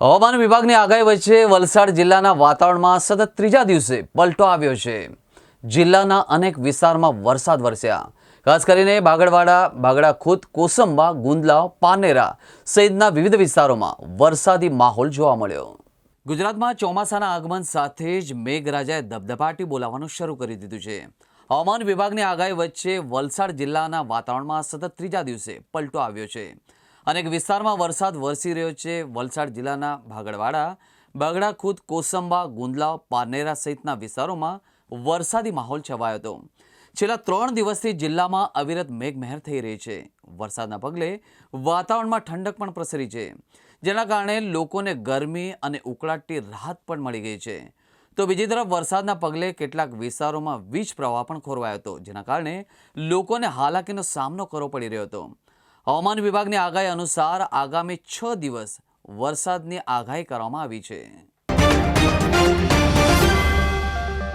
હવામાન વિભાગની આગાહી વચ્ચે વલસાડ જિલ્લાના વાતાવરણમાં સતત ત્રીજા દિવસે પલટો આવ્યો છે. જિલ્લાના અનેક વિસ્તારમાં વરસાદ વરસ્યા. ખાસ કરીને બાગડવાડા બાગડા ખુદ કોસંબા ગુંદલાવ પાનેરા સહિતના વિવિધ વિસ્તારોમાં વરસાદી માહોલ જોવા મળ્યો. ગુજરાતમાં ચોમાસાના આગમન સાથે જ મેઘરાજાએ ધબધપાટી બોલાવવાનું શરૂ કરી દીધું છે. હવામાન વિભાગની આગાહી વચ્ચે વલસાડ જિલ્લાના વાતાવરણમાં સતત ત્રીજા દિવસે પલટો આવ્યો છે. અનેક વિસ્તારમાં વરસાદ વરસી રહ્યો છે. વલસાડ જિલ્લાના ભાગડવાડા બાગડા, ખુદ, કોસંબા, ગુંદલાવ, પાનેરા સહિતના વિસ્તારોમાં વરસાદી માહોલ છવાયો હતો. છેલ્લા ત્રણ દિવસથી જિલ્લામાં અવિરત મેઘમહેર થઈ રહી છે. વરસાદના પગલે વાતાવરણમાં ઠંડક પણ પ્રસરી છે. જેના કારણે લોકોને ગરમી અને ઉકળાટથી રાહત પણ મળી ગઈ છે. તો બીજી તરફ વરસાદના પગલે કેટલાક વિસ્તારોમાં વીજ પ્રવાહ પણ ખોરવાયો હતો, જેના કારણે લોકોને હાલાકીનો સામનો કરવો પડી રહ્યો હતો. હવામાન વિભાગની આગાહી અનુસાર આગામી છ દિવસ વરસાદની આગાહી કરવામાં આવી છે.